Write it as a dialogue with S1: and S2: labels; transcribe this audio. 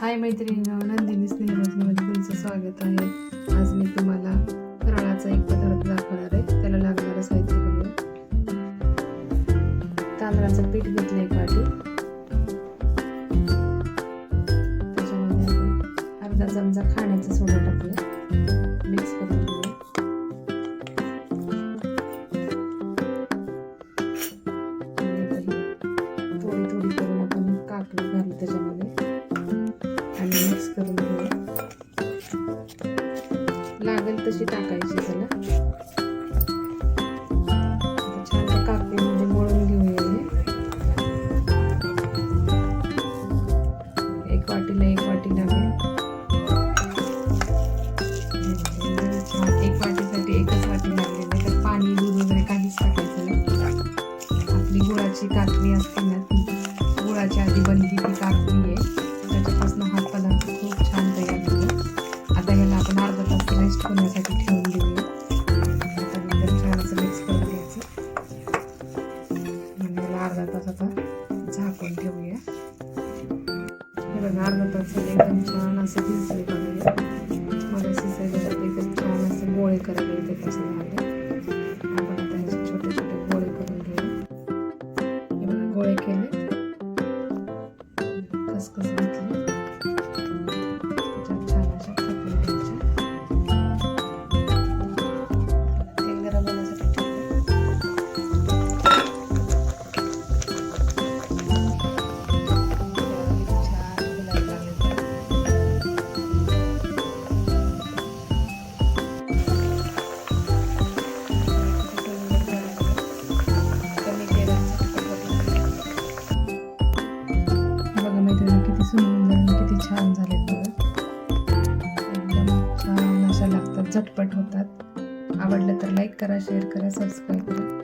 S1: हाय मैत्रिणी नंदिनी स्नेहरत्नमध्ये तुमचं स्वागत आहे. आज मी तुम्हाला फराळाचा एक पदार्थ दाखवणार आहे. त्याला लागणारं साहित्य बघूया. तांदळाचं पीठ घेतलं एक वाटी. त्याच्यामध्ये आपण अर्धा चमचा खाण्याचा सोडा टाकूया. मिक्स करून घेऊया. थोडी थोडी करून आपण काकडी घालू त्याच्यामध्ये. करून घेऊया. लागेल तशी टाकायची त्याला. छान काकडीमध्ये मळून घेऊया हे. एक वाटीला एक वाटी लागेल. छान एक वाटीसाठी एकच वाटी पाणी वगैरे काहीच टाकायचं नाही. आपली गुळाची काकडी असते ना ती गुळाची आधी बंद होतो आपण अर्धा तास रेस्ट करण्यासाठी ठेवून देऊया. आता छान असं मिक्स करून घ्यायचं. आणि याला अर्धा तासाचा झाकून ठेवूया. हे बघा अर्धा तास एकदम छान असं भिजले बघूया मला शिजायला एकदम छान असं गोळे करायला येते कसं झालं. आपण आता ह्याचे छोटे छोटे गोळे करून घेऊया हे बघा गोळे केले. खसखस घातली. झटपट होतात. आवडलं तर लाईक करा शेअर करा सबस्क्राईब करा.